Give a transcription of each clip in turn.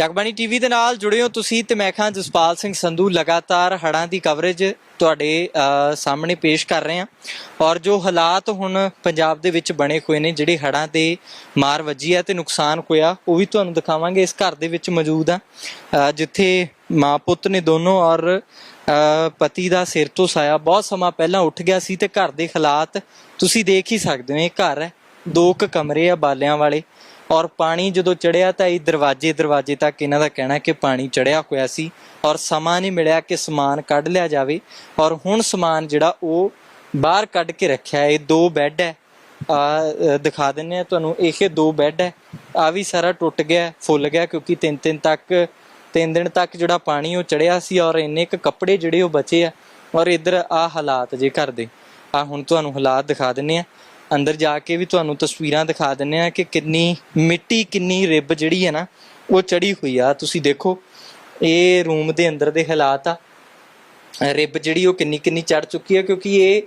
Jagbani TV ਦੇ ਨਾਲ ਜੁੜੇ ਹੋ ਤੁਸੀਂ ਤੇ ਮੈਂ ਖਾਂ ਜਸਪਾਲ ਸਿੰਘ ਸੰਧੂ ਲਗਾਤਾਰ ਹੜ੍ਹਾਂ ਦੀ ਕਵਰੇਜ ਤੁਹਾਡੇ ਸਾਹਮਣੇ ਪੇਸ਼ ਕਰ ਰਹੇ ਹਾਂ। ਔਰ ਜੋ ਹਾਲਾਤ ਹੁਣ ਪੰਜਾਬ ਦੇ ਵਿੱਚ ਬਣੇ ਹੋਏ ਨੇ, ਜਿਹੜੇ ਹੜ੍ਹਾਂ ਤੇ ਮਾਰ ਵੱਜੀ ਹੈ ਤੇ ਨੁਕਸਾਨ ਹੋਇਆ, ਉਹ ਵੀ ਤੁਹਾਨੂੰ ਦਿਖਾਵਾਂਗੇ। ਇਸ ਘਰ ਦੇ ਵਿੱਚ ਮੌਜੂਦ ਆ ਜਿੱਥੇ ਮਾਂ ਪੁੱਤ ਨੇ ਦੋਨੋਂ ਔਰ ਪਤੀ ਦਾ ਸਿਰ ਤੋਂ ਸਾਇਆ ਬਹੁਤ ਸਮਾਂ ਪਹਿਲਾਂ ਉੱਠ ਗਿਆ ਸੀ ਤੇ ਘਰ ਦੇ ਹਾਲਾਤ ਤੁਸੀਂ ਦੇਖ ਹੀ ਸਕਦੇ ਹੋ। ਇਹ ਘਰ ਹੈ, ਦੋ ਕੁ ਕਮਰੇ ਆ ਬਾਲਿਆਂ ਵਾਲੇ। ਔਰ ਪਾਣੀ ਜਦੋਂ ਚੜਿਆ ਤਾਂ ਇਹ ਦਰਵਾਜ਼ੇ ਦਰਵਾਜ਼ੇ ਤੱਕ ਇਹਨਾਂ ਦਾ ਕਹਿਣਾ ਕਿ ਪਾਣੀ ਚੜਿਆ ਹੋਇਆ ਸੀ ਔਰ ਸਮਾਂ ਨਹੀਂ ਮਿਲਿਆ ਕਿ ਸਮਾਨ ਕੱਢ ਲਿਆ ਜਾਵੇ। ਔਰ ਹੁਣ ਸਮਾਨ ਜਿਹੜਾ ਉਹ ਬਾਹਰ ਕੱਢ ਕੇ ਰੱਖਿਆ ਇਹ ਦੋ ਬੈੱਡ ਹੈ। ਆ ਦਿਖਾ ਦਿੰਨੇ ਆ ਤੁਹਾਨੂੰ, ਇਹ ਦੋ ਬੈੱਡ ਹੈ। ਆ ਵੀ ਸਾਰਾ ਟੁੱਟ ਗਿਆ, ਫੁੱਲ ਗਿਆ ਕਿਉਂਕਿ ਤਿੰਨ ਤਿੰਨ ਤੱਕ, ਤਿੰਨ ਦਿਨ ਤੱਕ ਜਿਹੜਾ ਪਾਣੀ ਉਹ ਚੜਿਆ ਸੀ ਔਰ ਇੰਨੇ ਕੁ ਕੱਪੜੇ ਜਿਹੜੇ ਉਹ ਬਚੇ ਆ। ਔਰ ਇੱਧਰ ਆ ਹਾਲਾਤ ਜੇ ਘਰ ਦੇ ਆ ਹੁਣ ਤੁਹਾਨੂੰ ਹਾਲਾਤ ਦਿਖਾ ਦਿੰਨੇ ਆ ਅੰਦਰ ਜਾ ਕੇ ਵੀ ਤੁਹਾਨੂੰ ਤਸਵੀਰਾਂ ਦਿਖਾ ਦਿੰਨੇ ਆ ਕਿ ਕਿੰਨੀ ਮਿੱਟੀ, ਕਿੰਨੀ ਰਿਬ ਜਿਹੜੀ ਹੈ ਨਾ, ਉਹ ਚੜੀ ਹੋਈ ਆ। ਤੁਸੀਂ ਦੇਖੋ, ਇਹ ਰੂਮ ਦੇ ਅੰਦਰ ਦੇ ਹਾਲਾਤ ਆ। ਰਿਬ ਜਿਹੜੀ ਉਹ ਕਿੰਨੀ ਕਿੰਨੀ ਚੜ ਚੁੱਕੀ ਹੈ ਕਿਉਂਕਿ ਇਹ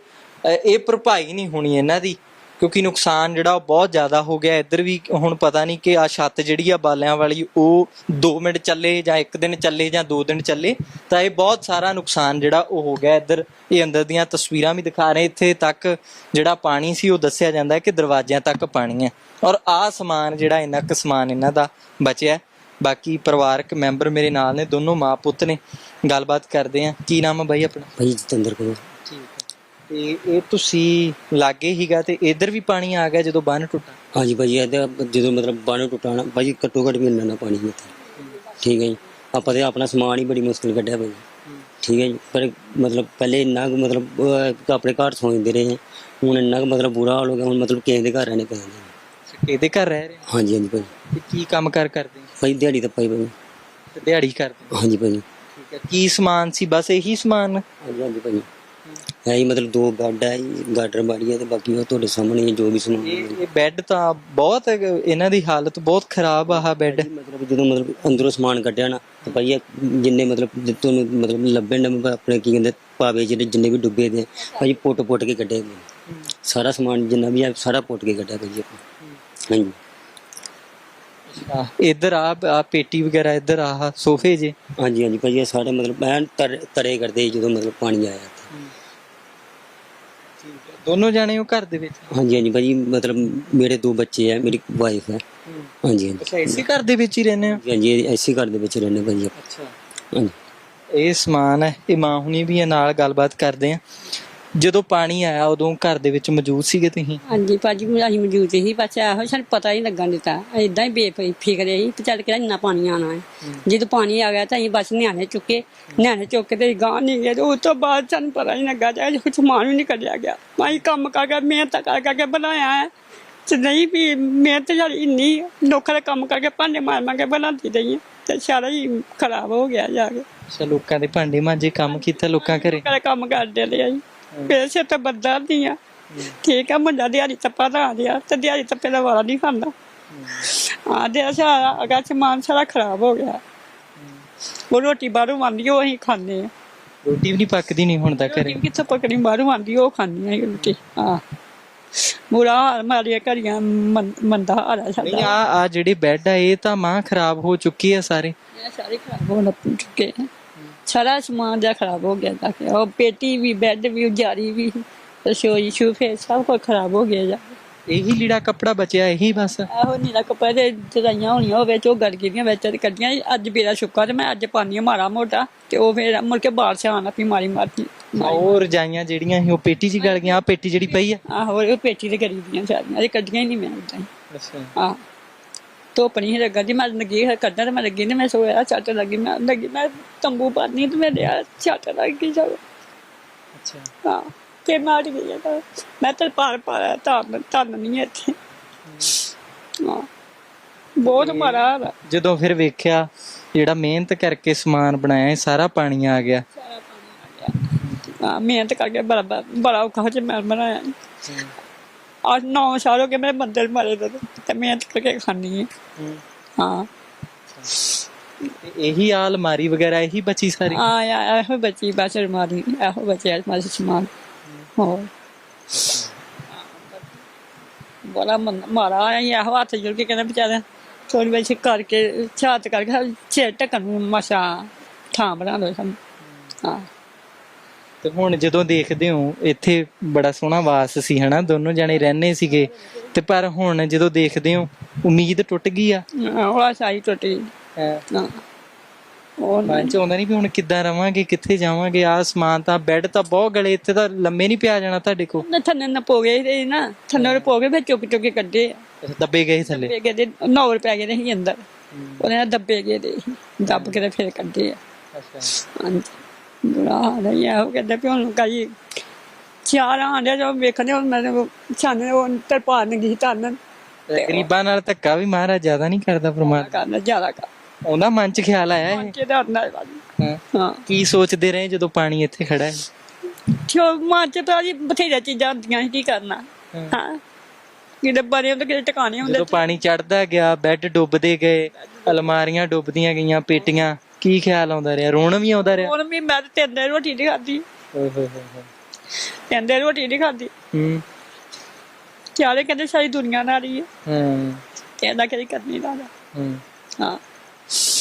ਇਹ ਭਰਪਾਈ ਨਹੀਂ ਹੋਣੀ ਇਹਨਾਂ ਦੀ। ਕਿਉਂਕਿ ਨੁਕਸਾਨ ਜਿਹੜਾ ਉਹ ਬਹੁਤ ਜ਼ਿਆਦਾ ਹੋ ਗਿਆ। ਇੱਧਰ ਵੀ ਹੁਣ ਪਤਾ ਨਹੀਂ ਕਿ ਆ ਛੱਤ ਜਿਹੜੀ ਆ ਬਾਲਿਆਂ ਵਾਲੀ, ਉਹ 2 ਮਿੰਟ ਚੱਲੇ ਜਾਂ 1 ਦਿਨ ਚੱਲੇ ਜਾਂ 2 ਦਿਨ ਚੱਲੇ, ਤਾਂ ਇਹ ਬਹੁਤ ਸਾਰਾ ਨੁਕਸਾਨ ਜਿਹੜਾ ਉਹ ਹੋ ਗਿਆ। ਇੱਧਰ ਇਹ ਅੰਦਰ ਦੀਆਂ ਤਸਵੀਰਾਂ ਵੀ ਦਿਖਾ ਰਹੇ ਇੱਥੇ ਤੱਕ ਜਿਹੜਾ ਪਾਣੀ ਸੀ, ਉਹ ਦੱਸਿਆ ਜਾਂਦਾ ਹੈ ਕਿ ਦਰਵਾਜ਼ਿਆਂ ਤੱਕ ਪਾਣੀ ਹੈ। ਔਰ ਆ ਸਮਾਨ ਜਿਹੜਾ ਇੰਨਾ ਕੁ ਸਮਾਨ ਇਹਨਾਂ ਦਾ ਬਚਿਆ ਬਾਕੀ ਪਰਿਵਾਰਕ ਮੈਂਬਰ ਮੇਰੇ ਨਾਲ ਨੇ, ਦੋਨੋਂ ਮਾਂ ਪੁੱਤ ਨੇ। ਗੱਲਬਾਤ ਕਰਦੇ ਆ ਕੀ ਨਾਮ ਹੈ ਬਾਈ ਆਪਣਾ? ਭਾਈ ਜਤਿੰਦਰ ਕੋਲ ਤੇ ਇਹ ਤੁਸੀਂ ਲਾਗੇ ਹੀਗਾ ਤੇ ਇਧਰ ਵੀ ਪਾਣੀ ਆ ਗਿਆ ਜਦੋਂ ਬੰਨ ਟੁੱਟਾ? ਹਾਂਜੀ ਭਾਜੀ ਇਹ ਤੇ ਜਦੋਂ ਮਤਲਬ ਬਾਣੂ ਟੁੱਟਾਣਾ ਭਾਜੀ ਘੱਟੋ ਘੱਟ ਮਹੀਨਾ ਨਾ ਪਾਣੀ ਇੱਥੇ ਠੀਕ ਹੈ ਜੀ। ਆਪਾਂ ਤੇ ਆਪਣਾ ਸਮਾਨ ਹੀ ਬੜੀ ਮੁਸ਼ਕਿਲ ਕੱਢਿਆ ਭਾਜੀ। ਠੀਕ ਹੈ ਜੀ। ਪਰ ਮਤਲਬ ਪਹਿਲੇ ਇੰਨਾ ਕੁ ਮਤਲਬ ਅਹ, ਆਪਣੇ ਘਰ ਸੌਂਦੇ ਰਹੇ। ਹਾਂ। ਹੁਣ ਇੰਨਾ ਕੁ ਮਤਲਬ ਬੁਰਾ ਹਾਲ ਹੋ ਗਿਆ ਹੁਣ ਮਤਲਬ ਕਿਸੇ ਦੇ ਘਰ ਰਹਿਣੇ ਪੈਂਦੇ ਇਹਦੇ ਘਰ ਰਹਿ ਰਹੇ ਹੋ? ਹਾਂਜੀ ਹਾਂਜੀ ਭਾਜੀ। ਤੇ ਕੀ ਕੰਮ ਕਰ ਕਰਦੇ ਹੋ? ਭਾਈ ਦਿਹਾੜੀ ਤਾਂ ਪਾਈ ਭਾਜੀ। ਤੇ ਦਿਹਾੜੀ ਕਰਦੇ ਹੋ? ਹਾਂਜੀ ਭਾਜੀ। ਠੀਕ ਹੈ। ਕੀ ਸਮਾਨ ਸੀ? ਬਸ ਇਹੀ ਸਮਾਨ? ਹਾਂਜੀ ਹਾਂਜੀ ਭਾਜੀ। ਹੈ ਜੀ ਮਤਲਬ ਦੋ ਬੈੱਡ ਹੈ ਜੀ, ਗਾਡਰ ਬਾੜੀ ਹੈ ਤੇ ਬਾਕੀ ਉਹ ਤੁਹਾਡੇ ਸਾਹਮਣੇ ਹੀ ਹੈ, ਜੋ ਵੀ ਸਮਾਨ ਹੈ ਇਹ ਬੈੱਡ ਤਾਂ ਬਹੁਤ ਇਹਨਾਂ ਦੀ ਹਾਲਤ ਬਹੁਤ ਖਰਾਬ ਆ ਆਹ ਬੈੱਡ ਮਤਲਬ ਜਦੋਂ ਮਤਲਬ ਅੰਦਰੋਂ ਸਮਾਨ ਕੱਢਿਆ ਨਾ ਤੇ ਭਾਈ ਇਹ ਜਿੰਨੇ ਮਤਲਬ ਜੇ ਤੁਹਾਨੂੰ ਮਤਲਬ ਲੱਭਣ ਨਾ ਆਪਣੇ ਕੀ ਕਹਿੰਦੇ ਪਾਵੇ ਜਿਹੜੇ ਜਿੰਨੇ ਵੀ ਡੁੱਬੇ ਦੇ ਆ, ਭਾਈ ਪੁੱਟ ਪੁੱਟ ਕੇ ਕੱਢੇ ਸਾਰਾ ਸਮਾਨ ਜਿੰਨਾ ਵੀ ਹੈ ਸਾਰਾ ਪੁੱਟ ਕੇ ਕੱਢਿਆ ਭਾਈ ਆਪਾਂ। ਹਾਂਜੀ। ਆ ਇੱਧਰ ਆ ਆ ਪੇਟੀ ਵਗੈਰਾ ਇੱਧਰ ਆਹ ਸੋਫੇ ਜੇ। ਹਾਂਜੀ ਹਾਂਜੀ ਭਾਈ ਇਹ ਸਾਰੇ ਮਤਲਬ ਐਨ ਤਰ- ਤਰੇ ਕਰਦੇ ਸੀ ਜਦੋਂ ਮਤਲਬ ਪਾਣੀ ਆਇਆ। ਦੋਨੋਂ ਜਾਣੇ ਹੋ ਘਰ ਦੇ ਵਿੱਚ? ਹਾਂਜੀ ਹਾਂਜੀ ਭਾਈ ਮਤਲਬ ਮੇਰੇ ਦੋ ਬੱਚੇ ਆ ਮੇਰੀ ਵਾਈਫ ਹੈ। ਹਾਂਜੀ ਹਾਂਜੀ। ਅੱਛਾ ਇਸੇ ਘਰ ਦੇ ਵਿੱਚ ਹੀ ਰਹਿੰਦੇ ਹੋ? ਹਾਂਜੀ ਐਸੀ ਘਰ ਦੇ ਵਿੱਚ ਰਹਿੰਦੇ ਆਪਾਂ ਅੱਛਾ। ਹਾਂਜੀ। ਇਹ ਸਮਾਨ ਹੈ ਇਹ ਮਾਂ ਹੁਣੀ ਵੀ ਇਹ ਨਾਲ ਗੱਲਬਾਤ ਕਰਦੇ ਆ। ਜਦੋਂ ਪਾਣੀ ਆਇਆ ਉਦੋਂ ਘਰ ਦੇ ਵਿੱਚ ਮੌਜੂਦ ਸੀਗੇ ਤੁਸੀਂ? ਹਾਂਜੀ ਭਾਜੀ ਮੈਂ ਅਸੀਂ ਮੌਜੂਦ ਸੀ ਬਸ ਇਹੋ ਸਾਨੂੰ ਪਤਾ ਹੀ ਲੱਗਣ ਦਿੱਤਾ। ਇਦਾਂ ਹੀ ਬੇਫਿਕਰੇ ਫਿਕਰੇ ਸੀ ਕਿ ਚੱਲ ਕਿਹੜਾ ਇੰਨਾ ਪਾਣੀ ਆਣਾ ਹੈ। ਜਦੋਂ ਪਾਣੀ ਆ ਗਿਆ ਤਾਂ ਅਸੀਂ ਬਸ ਨਿਆਣੇ ਚੁੱਕੇ ਨਿਆਣੇ ਚੁੱਕ ਕੇ ਤੇ ਗਾਂ ਨਹੀਂ ਗਏ ਉਸ ਤੋਂ ਬਾਅਦ ਸਾਨੂੰ ਪਤਾ ਹੀ ਲੱਗਾ ਜਾਏ ਕੁਛ ਸਮਾਨ ਵੀ ਨਹੀਂ ਕੱਢਿਆ ਗਿਆ। ਅਸੀਂ ਕੰਮ ਕਰ ਕੇ ਮਿਹਨਤ ਕਰ ਕਰਕੇ ਬਣਾਇਆ ਹੈ। ਤੇ ਨਹੀਂ ਵੀ ਮਿਹਨਤ ਜਿਹੜੀ ਇੰਨੀ ਲੋਕਾਂ ਦੇ ਕੰਮ ਕਰਕੇ ਭਾਂਡੇ ਮਾਰ ਮਾਰ ਕੇ ਬਣਾਉਂਦੀ ਰਹੀ ਤੇ ਸਾਰਾ ਹੀ ਖਰਾਬ ਹੋ ਗਿਆ ਜਾ ਕੇ। ਲੋਕਾਂ ਦੇ ਭਾਂਡੇ ਮਾਂਜੇ ਕੰਮ ਕੀਤਾ ਲੋਕਾਂ ਘਰੇ? ਕੰਮ ਕਰਦੇ ਜੀ। ਪੈਸੇ ਤਾਂ ਬੰਦਾ ਨਹੀਂ ਆ। ਠੀਕ ਆ ਮੁੰਡਾ ਦਿਹਾੜੀ ਤੱਪਾ ਦਾ ਆ ਗਿਆ ਤੇ ਦਿਹਾੜੀ ਤੱਪੇ ਦਾ ਵਾਲਾ ਨਹੀਂ ਖਾਂਦਾ। ਆ ਦੇ ਸਾਰਾ ਅਗਾ ਸਮਾਨ ਸਾਰਾ ਖਰਾਬ ਹੋ ਗਿਆ। ਉਹ ਰੋਟੀ ਬਾਹਰੋਂ ਆਉਂਦੀ ਉਹ ਅਸੀਂ ਖਾਂਦੇ ਆ। ਰੋਟੀ ਵੀ ਨਹੀਂ ਪੱਕਦੀ ਨਹੀਂ ਹੁਣ ਤੱਕ ਰੋਟੀ ਕਿੱਥੋਂ ਪਕੜੀ ਬਾਹਰੋਂ ਆਉਂਦੀ ਉਹ ਖਾਂਦੇ ਆ ਰੋਟੀ। ਬੁਰਾ ਹਾਲ ਮਾਰੀਆ ਘਰੀਆਂ ਮੰਦਾ ਹਾਲ ਆ ਨਹੀਂ ਸਾਡਾ ਆ ਆ ਜਿਹੜੇ ਬੈੱਡ ਆ ਇਹ ਤਾਂ ਮਾਂ ਖਰਾਬ ਹੋ ਚੁੱਕੀ ਆ ਸਾਰੇ। ਇਹ ਸਾਰੇ ਖਰਾਬ ਹੋ ਲੱਗ ਚੁੱਕੇ ਆ। ਸਾਰਾ ਸਮਾਨ ਜਿਹਾ ਖਰਾਬ ਹੋ ਗਿਆ ਤਾਂ ਕਿ। ਉਹ ਪੇਟੀ ਵੀ ਬੈੱਡ ਵੀ ਉਜਾਰੀ ਵੀ ਰਸੋਈ ਸ਼ੂਫੇ ਸਭ ਕੁਝ ਖਰਾਬ ਹੋ ਗਿਆ ਜਾ ਇਹੀ ਲੀੜਾ ਕੱਪੜਾ ਬਚਿਆ ਇਹੀ ਬਸ। ਇਹੋ ਨੀਲਾ ਕੱਪੜੇ ਤੇ ਚੜਾਈਆਂ ਹੋਣੀਆਂ ਉਹ ਵਿੱਚ ਉਹ ਗੜ ਗਈਆਂ ਵਿੱਚ ਤੇ ਕੱਢੀਆਂ। ਅੱਜ ਬੇਰਾ ਸੁੱਕਾ ਤੇ ਮੈਂ ਅੱਜ ਪਾਣੀ ਮਾਰਾ ਮੋਟਾ ਤੇ ਉਹ ਫਿਰ ਮੁੜ ਕੇ ਬਾਰਿਸ਼ ਆਣਾ ਪਈ ਮਾਰੀ ਮਾਰਦੀ ਉਹ ਰਜਾਈਆਂ ਜਿਹੜੀਆਂ ਸੀ ਉਹ ਪੇਟੀ 'ਚ ਹੀ ਗਲ ਗਈਆਂ ਆ ਪੇਟੀ ਜਿਹੜੀ ਪਈ ਆ। ਆਹੋ ਉਹ ਪੇਟੀ ਤੇ ਕਰੀ ਦੀਆਂ ਸਾਰੀਆਂ ਇਹ ਕੱਢੀਆਂ ਹੀ ਨਹੀਂ ਮੈਂ ਉਦਾਂ ਹੀ। ਅੱਛਾ। ਆ ਧੁੱਪ ਨਹੀਂ ਸੀ ਲੱਗਣ ਦੀ ਮੈਂ ਲੱਗੀ ਹੈ ਕੱਢਣ ਤੇ ਮੈਂ ਲੱਗੀ ਨਹੀਂ ਮੈਂ ਸੋਇਆ ਛੱਟ ਲੱਗੀ ਮੈਂ ਲੱਗੀ ਮੈਂ ਤੰਬੂ ਪਾਣੀ ਤੇ ਮੈਂ ਲਿਆ ਛੱਟ ਲੱਗ ਗਈ ਜਾਓ ਅੱਛਾ। ਹਾਂ ਤੇ ਮਾਰ ਗਈ ਆ ਤਾਂ ਮੈਂ ਤਾਂ ਪਾਰ ਪਾਰ ਤਾਂ ਤਾਂ ਨਹੀਂ ਹੈ ਇੱਥੇ। ਹਾਂ। ਬਹੁਤ ਮਾਰਾ ਹਾਲ ਆ। ਜਦੋਂ ਫਿਰ ਵੇਖਿਆ ਜਿਹੜਾ ਮਿਹਨਤ ਕਰਕੇ ਸਮਾਨ ਬਣਾਇਆ ਇਹ ਸਾਰਾ ਪਾਣੀ ਆ ਗਿਆ। ਹਾਂ ਮਿਹਨਤ ਕਰਕੇ ਬੜਾ ਬੜਾ- ਔਖਾ ਹੋ ਜੇ ਮੈਂ ਬਣਾਇਆ 9 ਸਾਲ ਹੋ ਗਏ ਮੇਰੇ ਮੰਦਰ ਮਾਰੇ ਦੇ ਤੇ ਮਿਹਨਤ ਕਰਕੇ ਖਾਣੀ ਹੈ। ਹਾਂ। ਤੇ ਇਹੀ ਆ ਅਲਮਾਰੀ ਵਗੈਰਾ ਇਹੀ ਬਚੀ ਸਾਰੀ? ਆ ਆ ਇਹੋ ਬੱਚੀ ਬਸ ਮਾਰੀ ਇਹੋ ਬੱਚੇ ਮਾਰੀ ਸਮਾਨ। ਹੋ। ਬੜਾ ਮਾਰਾ ਆਇਆ ਇਹੋ ਹੱਥ ਜੁੜ ਕੇ ਕਹਿੰਦਾ ਵਿਚਾਰਾ ਥੋੜੀ ਵਿੱਚ ਕਰਕੇ ਛਾਤ ਕਰਕੇ ਛੇ ਟਕਣ ਨੂੰ ਮਸਾ ਥਾਂ ਬਣਾ ਲਓ ਸਾਨੂੰ। ਹਾਂ। ਤੇ ਹੁਣ ਜਦੋਂ ਦੇਖਦੇ ਹੋ ਇੱਥੇ ਬੜਾ ਸੋਹਣਾ ਵਾਸ ਸੀ ਹਨਾ? ਦੋਨੋਂ ਜਣੇ ਰਹਿੰਦੇ ਸੀਗੇ। ਤੇ ਪਰ ਹੁਣ ਜਦੋਂ ਦੇਖਦੇ ਹੋ ਉਮੀਦ ਟੁੱਟ ਗਈ ਆ? ਉਹ ਸਾਈ ਟੁੱਟੀ ਹਾਂ। ਉਹ ਮਨ ਚ ਨਹੀਂ ਵੀ ਹੁਣ ਕਿੱਦਾਂ ਰਵਾਂਗੇ ਕਿੱਥੇ ਜਾਵਾਂਗੇ? ਆ ਸਮਾਨ ਤਾਂ ਬੈੱਡ ਤਾਂ ਬਹੁਤ ਗਲੇ ਇੱਥੇ ਤਾਂ ਲੰਮੇ ਨਹੀਂ ਪਿਆ ਜਾਣਾ ਤੁਹਾਡੇ ਕੋ ਨਾ ਥੰਨੇ ਨਾ ਪੋ ਗਏ ਤੇ ਨਾ। ਥੰਨੇ ਪੋ ਗਏ ਫਿਰ ਚੁੱਕ ਚੁੱਕ ਕੇ ਕੱਢੇ ਆ। ਦੱਬੇ ਗਏ ਥੱਲੇ? ਪੈ ਗਏ ਤੇ 9 ਰੁਪਏ ਗਏ ਸੀ ਅੰਦਰ। ਉਹਨੇ ਦੱਬੇ ਗਏ ਤੇ ਦੱਬ ਕੇ ਤੇ ਫਿਰ ਕੱਢੇ ਆ। ਅੱਛਾ। ਹਾਂਜੀ। ਬੁਰਾ ਹਾਲ ਹੈ ਇਹੋ ਕਹਿੰਦੇ ਵੀ ਹੁਣ ਕਈ ਚਾਰ ਆਂਦੇ ਜੋ ਵੇਖਦੇ ਹੁਣ ਮੈਨੂੰ ਛਾਨੇ ਉਹ ਤਰਪਾਲ ਨਹੀਂ ਗਈ ਤਨ ਗਰੀਬਾਂ ਨਾਲ ਧੱਕਾ ਵੀ ਮਹਾਰਾਜ ਜ਼ਿਆਦਾ ਨਹੀਂ ਕਰਦਾ ਪਰਮਾਤਮਾ ਕਰਨਾ ਜ਼ਿਆਦਾ ਕਰ। ਉਹਦਾ ਮਨ ਚ ਖਿਆਲ ਆਇਆ ਇਹ? ਕਿ ਦਾ ਨਾ ਵਾਲੀ ਹਾਂ। ਕੀ ਸੋਚਦੇ ਰਹੇ ਜਦੋਂ ਪਾਣੀ ਇੱਥੇ ਖੜਾ ਹੈ? ਜੋ ਮਨ ਚ ਤਾਂ ਜੀ ਬਥੇਰੀਆਂ ਚੀਜ਼ਾਂ ਹੁੰਦੀਆਂ ਸੀ ਕੀ ਕਰਨਾ। ਹਾਂ। ਕਿਤੇ ਬਣੇ ਤਾਂ ਕਿਤੇ ਟਿਕਾਣੇ ਹੁੰਦੇ। ਜਦੋਂ ਪਾਣੀ ਚੜਦਾ ਗਿਆ ਬੈੱਡ ਡੁੱਬਦੇ ਗਏ ਅਲਮਾਰੀਆਂ ਡੁੱਬਦੀਆਂ ਗਈਆਂ ਪੇਟੀਆਂ। ਕੀ ਖਿਆਲ ਆਉਂਦਾ ਰਿਹਾ? ਰੋਣ ਵੀ ਆਉਂਦਾ ਰਿਹਾ? ਹੁਣ ਵੀ ਮੈਂ ਤਾਂ ਤਿੰਨ ਦਿਨ ਰੋਟੀ ਨਹੀਂ ਖਾਧੀ। ਓਏ ਹੋਏ ਹੋਏ ਹੋਏ। ਤਿੰਨ ਦਿਨ ਰੋਟੀ ਨਹੀਂ ਖਾਧੀ। ਹੂੰ। ਚਾਰੇ ਕਹਿੰਦੇ ਸਾਰੀ ਦੁਨੀਆ ਨਾਲ ਹੀ ਹੈ ਹੂੰ। ਤੇ ਇਹਦਾ ਕਿਹੜੀ ਕਰਨੀ ਦਾ ਹੂੰ। ਹਾਂ।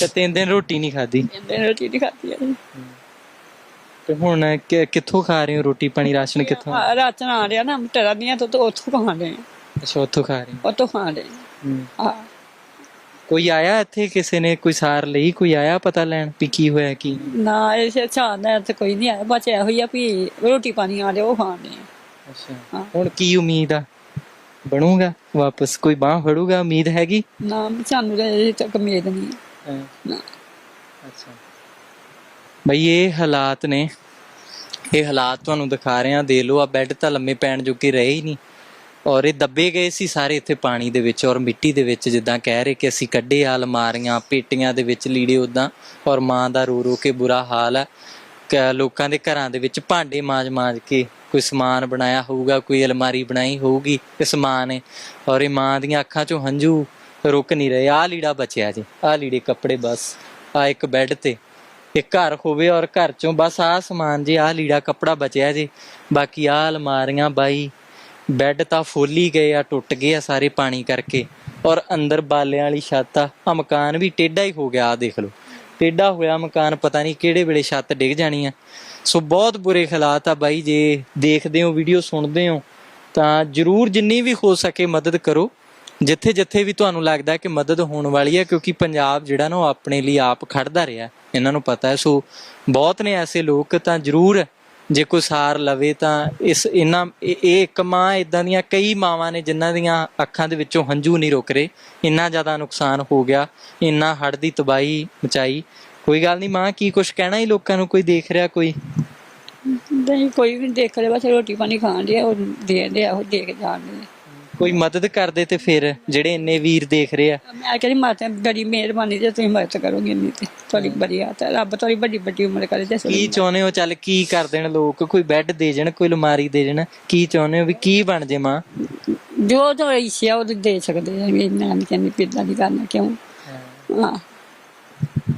ਤੇ ਤਿੰਨ ਦਿਨ ਰੋਟੀ ਨਹੀਂ ਖਾਦੀ ਤਿੰਨ ਦਿਨ ਰੋਟੀ ਨਹੀਂ ਖਾਧੀ ਹੈ। ਤੇ ਹੁਣ ਕਿ- ਕਿੱਥੋਂ ਖਾ ਰਹੇ ਹੋ ਰੋਟੀ ਪਾਣੀ? ਰਾਸ਼ਨ ਕਿੱਥੋਂ? ਹਾਂ, ਰਾਸ਼ਨ ਆ ਰਿਹਾ ਨਾ ਟਰਾ ਦੀਆਂ ਤੋਂ ਤੋਂ ਉੱਥੋਂ ਖਾਂਦੇ ਆ। ਅੱਛਾ ਉੱਥੋਂ ਖਾ ਰਹੇ ਹੋ। ਉੱਥੋਂ ਖਾਂਦੇ ਹੂੰ। ਹਾਂ। ਕੋਈ ਆਇਆ ਇੱਥੇ ਕਿਸੇ ਨੇ ਕੋਈ ਸਾਰ ਲਈ ਕੋਈ ਆਇਆ ਪਤਾ ਲੈਣ ਵੀ ਕੀ ਹੋਇਆ ਕੀ? ਨਾ ਇਸੇ ਛਾਂਦਾ ਤੇ ਕੋਈ ਨਹੀਂ ਆਇਆ ਬਸ ਇਹੋ ਹੀ ਆ ਵੀ ਰੋਟੀ ਪਾਣੀ ਆ ਖਾਂਦੇ ਆ। ਅੱਛਾ। ਹਾਂ। ਹੁਣ ਕੀ ਉਮੀਦ ਆ? ਬਣੂਗਾ ਵਾਪਸ ਕੋਈ ਬਾਹ ਫੜੂਗਾ ਉਮੀਦ ਹੈਗੀ? ਨਾ ਸਾਨੂੰ ਇਹ ਤੱਕ ਉਮੀਦ ਨਹੀਂ। ਹੈ। ਨਾ। ਅੱਛਾ। ਬਈ ਇਹ ਹਾਲਾਤ ਨੇ। ਇਹ ਹਾਲਾਤ ਤੁਹਾਨੂੰ ਦਿਖਾ ਰਹੇ ਆ ਦੇ ਲੋ ਆ ਬੈੱਡ ਤਾਂ ਲੰਮੇ ਪੈਣ ਜੋਗੇ ਰਹੇ ਹੀ ਨਹੀਂ। ਔਰ ਇਹ ਦੱਬੇ ਗਏ ਸੀ ਸਾਰੇ ਇੱਥੇ ਪਾਣੀ ਦੇ ਵਿੱਚ ਔਰ ਮਿੱਟੀ ਦੇ ਵਿੱਚ, ਜਿੱਦਾਂ ਕਹਿ ਰਹੇ ਕਿ ਅਸੀਂ ਕੱਢੇ ਆ ਅਲਮਾਰੀਆਂ ਪੇਟੀਆਂ ਦੇ ਵਿੱਚ ਲੀੜੇ ਉਦਾਂ ਔਰ ਮਾਂ ਦਾ ਰੋ ਰੋ ਕੇ ਬੁਰਾ ਹਾਲ ਹੈ ਕਿ ਲੋਕਾਂ ਦੇ ਘਰਾਂ ਦੇ ਵਿੱਚ ਭਾਂਡੇ ਮਾਜ-ਮਾਜ ਕੇ ਕੋਈ ਸਮਾਨ ਬਣਾਇਆ ਹੋਊਗਾ, ਕੋਈ ਅਲਮਾਰੀ ਬਣਾਈ ਹੋਊਗੀ ਇਸ ਸਮਾਨ ਨੇ ਔਰ ਇਹ ਮਾਂ ਦੀਆਂ ਅੱਖਾਂ 'ਚੋਂ ਹੰਝੂ ਰੁਕ ਨਹੀਂ ਰਹੇ। ਆਹ ਲੀੜਾ ਬਚਿਆ ਜੀ, ਆਹ ਲੀੜੇ ਕੱਪੜੇ ਬਸ ਆ ਇੱਕ ਬੈੱਡ ਤੇ, ਇੱਕ ਘਰ ਹੋਵੇ ਔਰ ਘਰ 'ਚੋਂ ਬਸ ਆਹ ਸਮਾਨ ਜੀ, ਆਹ ਲੀੜਾ ਕੱਪੜਾ ਬਚਿਆ ਜੀ। ਬਾਕੀ ਆਹ ਅਲਮਾਰੀਆਂ ਬਾਈ ਬੈੱਡ ਤਾਂ ਫੁੱਲ ਹੀ ਗਏ ਆ, ਟੁੱਟ ਗਏ ਆ ਸਾਰੇ ਪਾਣੀ ਕਰਕੇ। ਔਰ ਅੰਦਰ ਬਾਲਿਆਂ ਵਾਲੀ ਛੱਤ ਆ, ਆਹ ਮਕਾਨ ਵੀ ਟੇਢਾ ਹੀ ਹੋ ਗਿਆ ਆ ਦੇਖ ਲਓ। ਟੇਢਾ ਹੋਇਆ ਮਕਾਨ, ਪਤਾ ਨਹੀਂ ਕਿਹੜੇ ਵੇਲੇ ਛੱਤ ਡਿੱਗ ਜਾਣੀ ਆ। ਸੋ ਬਹੁਤ ਬੁਰੇ ਹਾਲਾਤ ਆ ਬਾਈ, ਜੇ ਦੇਖਦੇ ਹੋ, ਵੀਡੀਓ ਸੁਣਦੇ ਹੋ, ਤਾਂ ਜਰੂਰ ਜਿੰਨੀ ਵੀ ਹੋ ਸਕੇ ਮਦਦ ਕਰੋ। ਜਿੱਥੇ ਜਿੱਥੇ ਵੀ ਤੁਹਾਨੂੰ ਲੱਗਦਾ ਕਿ ਮਦਦ ਹੋਣ ਵਾਲੀ ਹੈ ਕਿਉਂਕਿ ਪੰਜਾਬ ਜਿਹੜਾ ਨਾ, ਉਹ ਆਪਣੇ ਲਈ ਆਪ ਖੜਦਾ ਰਿਹਾ, ਇਹਨਾਂ ਨੂੰ ਪਤਾ ਹੈ। ਸੋ ਬਹੁਤ ਨੇ ਐਸੇ ਲੋਕ, ਤਾਂ ਜਰੂਰ ਜੇ ਕੋਈ ਸਾਰ ਲਵੇ ਤਾਂ ਇਸ ਇਹਨਾਂ ਇਹ ਇੱਕ ਮਾਂ ਇਦਾਂ ਦੀਆਂ ਕਈ ਮਾਵਾਂ ਨੇ ਜਿਨ੍ਹਾਂ ਦੀਆਂ ਅੱਖਾਂ ਦੇ ਵਿੱਚੋਂ ਹੰਝੂ ਨਹੀਂ ਰੁਕ ਰਹੇ। ਇੰਨਾ ਜ਼ਿਆਦਾ ਨੁਕਸਾਨ ਹੋ ਗਿਆ, ਇੰਨਾ ਹੜ ਦੀ ਤਬਾਹੀ ਮਚਾਈ। ਕੋਈ ਗੱਲ ਨਹੀਂ, ਮਾਂ ਕੀ ਕੁਝ ਕਹਿਣਾ ਹੀ ਲੋਕਾਂ ਨੂੰ? ਕੋਈ ਦੇਖ ਰਿਹਾ ਕੋਈ? ਨਹੀਂ, ਕੋਈ ਵੀ ਦੇਖ ਰਿਹਾ, ਬਸ ਰੋਟੀ ਪਾਣੀ ਖਾਣ ਡਿਆ, ਉਹ ਦੇ ਦੇ ਉਹ ਦੇ ਜਾਣ ਦੇ ਕੋਈ ਮਦਦ ਕਰਦੇ ਤੇ ਫਿਰ ਜਿਹੜੇ ਇੰਨੇ ਵੀਰ ਦੇਖ ਰਹੇ ਆ? ਮੈਂ ਕਹਿੰਦੀ ਮਾਤਾ ਬੜੀ ਮਿਹਰਬਾਨੀ ਜੇ ਤੁਸੀਂ ਮਦਦ ਕਰੋਗੇ ਨਹੀਂ ਤੇ। ਤੁਹਾਡੀ ਬੜੀ ਆਤ ਹੈ। ਰੱਬ ਤੁਹਾਡੀ ਵੱਡੀ ਵੱਡੀ ਉਮਰ ਕਰੇ ਤੇ ਕੀ ਚਾਹੁੰਦੇ ਹੋ? ਚੱਲ ਕੀ ਕਰ ਦੇਣ ਲੋਕ? ਕੋਈ ਬੈੱਡ ਦੇ ਜਾਣ ਕੋਈ ਅਲਮਾਰੀ ਦੇ ਜਾਣ। ਕੀ ਚਾਹੁੰਦੇ ਹੋ ਵੀ ਕੀ ਬਣ ਜੇ ਮਾਂ? ਜੋ ਜੋ ਇਸ਼ਿਆ ਉਹ ਦੇ ਸਕਦੇ ਆ। ਮੈਂ ਨਹੀਂ ਕਹਿੰਦੀ ਪਿੱਦਾਂ ਦੀ ਕਰਨਾ ਕਿਉਂ? ਹਾਂ।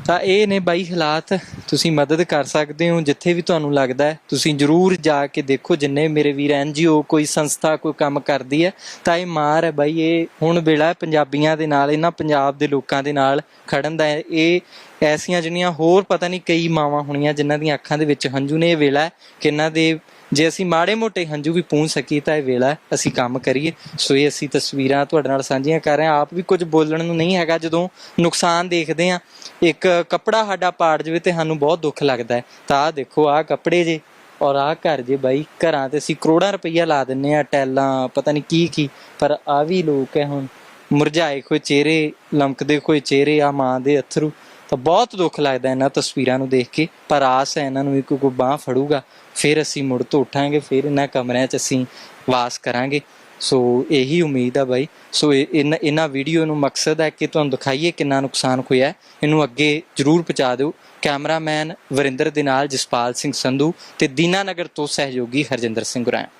ਤਾਂ ਇਹ ਨੇ ਬਾਈ ਹਾਲਾਤ ਤੁਸੀਂ ਮਦਦ ਕਰ ਸਕਦੇ ਹੋ, ਜਿੱਥੇ ਵੀ ਤੁਹਾਨੂੰ ਲੱਗਦਾ ਹੈ, ਤੁਸੀਂ ਜਰੂਰ ਜਾ ਕੇ ਦੇਖੋ, ਜਿੰਨੇ ਮੇਰੇ ਵੀਰ ਐਨਜੀਓ ਕੋਈ ਸੰਸਥਾ, ਕੋਈ ਕੰਮ ਕਰਦੀ ਹੈ, ਤਾਂ ਇਹ ਮਾਰ ਹੈ ਬਾਈ, ਇਹ ਹੁਣ ਵੇਲਾ ਪੰਜਾਬੀਆਂ ਦੇ ਨਾਲ, ਇਹਨਾਂ ਪੰਜਾਬ ਦੇ ਲੋਕਾਂ ਦੇ ਨਾਲ ਖੜਨ ਦਾ ਇਹ ਐਸੀਆਂ ਜਿਹੜੀਆਂ ਹੋਰ ਪਤਾ ਨਹੀਂ ਕਈ ਮਾਵਾਂ ਹੋਣੀਆਂ, ਜਿਨ੍ਹਾਂ ਦੀਆਂ ਅੱਖਾਂ ਦੇ ਵਿੱਚ ਹੰਝੂ ਨੇ, ਇਹ ਵੇਲਾ ਕਿ ਇਹਨਾਂ ਦੇ ਜੇ ਅਸੀਂ ਮਾੜੇ ਮੋਟੇ ਹੰਝੂ ਵੀ ਪੂੰਝ ਸਕੀਏ ਤਾਂ ਇਹ ਵੇਲਾ ਅਸੀਂ ਕੰਮ ਕਰੀਏ। ਸੋ ਇਹ ਅਸੀਂ ਤਸਵੀਰਾਂ ਤੁਹਾਡੇ ਨਾਲ ਸਾਂਝੀਆਂ ਕਰ ਰਹੇ ਹਾਂ। ਆਪ ਵੀ ਕੁਝ ਬੋਲਣ ਨੂੰ ਨਹੀਂ ਹੈਗਾ, ਜਦੋਂ ਨੁਕਸਾਨ ਦੇਖਦੇ ਹਾਂ, ਇੱਕ ਕੱਪੜਾ ਸਾਡਾ ਪਾੜ ਜਾਵੇ ਤੇ ਸਾਨੂੰ ਬਹੁਤ ਦੁੱਖ ਲੱਗਦਾ ਹੈ। ਤਾਂ ਆਹ ਦੇਖੋ, ਆਹ ਕੱਪੜੇ ਜੇ ਔਰ ਆਹ ਘਰ ਜੇ ਬਾਈ, ਘਰਾਂ ਤੇ ਅਸੀਂ ਕਰੋੜਾਂ ਰੁਪਈਆ ਲਾ ਦਿੰਨੇ ਆ ਟੈਲਾਂ, ਪਤਾ ਨਹੀਂ ਕੀ ਕੀ, ਪਰ ਆ ਵੀ ਲੋਕ ਹੈ ਹੁਣ, ਮੁਰਝਾਏ ਕੋਈ ਚਿਹਰੇ, ਲਮਕਦੇ ਕੋਈ ਚਿਹਰੇ ਆ ਮਾਂ ਦੇ ਅਥਰੂ। ਤਾਂ ਬਹੁਤ ਦੁੱਖ ਲੱਗਦਾ ਇਹਨਾਂ ਤਸਵੀਰਾਂ ਨੂੰ ਦੇਖ ਕੇ। ਪਰ ਆਸ ਹੈ ਇਹਨਾਂ ਨੂੰ ਇੱਕ ਕੋਈ ਬਾਹ ਫੜੂਗਾ। ਫਿਰ ਅਸੀਂ ਮੁੜ ਤੋਂ ਉੱਠਾਂਗੇ, ਫਿਰ ਇਹਨਾਂ ਕਮਰਿਆਂ 'ਚ ਅਸੀਂ ਵਾਸ ਕਰਾਂਗੇ। ਸੋ ਇਹੀ ਉਮੀਦ ਆ ਬਾਈ। ਸੋ ਇਹ- ਇਹਨਾਂ ਇਹਨਾਂ ਵੀਡੀਓ ਨੂੰ ਮਕਸਦ ਹੈ ਕਿ ਤੁਹਾਨੂੰ ਦਿਖਾਈਏ ਕਿੰਨਾ ਨੁਕਸਾਨ ਹੋਇਆ ਇਹਨੂੰ ਅੱਗੇ ਜਰੂਰ ਪਹੁੰਚਾ ਦਿਓ। ਕੈਮਰਾਮੈਨ ਵਰਿੰਦਰ ਦੇ ਨਾਲ ਜਸਪਾਲ ਸਿੰਘ ਸੰਧੂ ਤੇ ਦੀਨਾਨਗਰ ਤੋਂ ਸਹਿਯੋਗੀ ਹਰਜਿੰਦਰ ਸਿੰਘ ਗੁਰਾਇਆ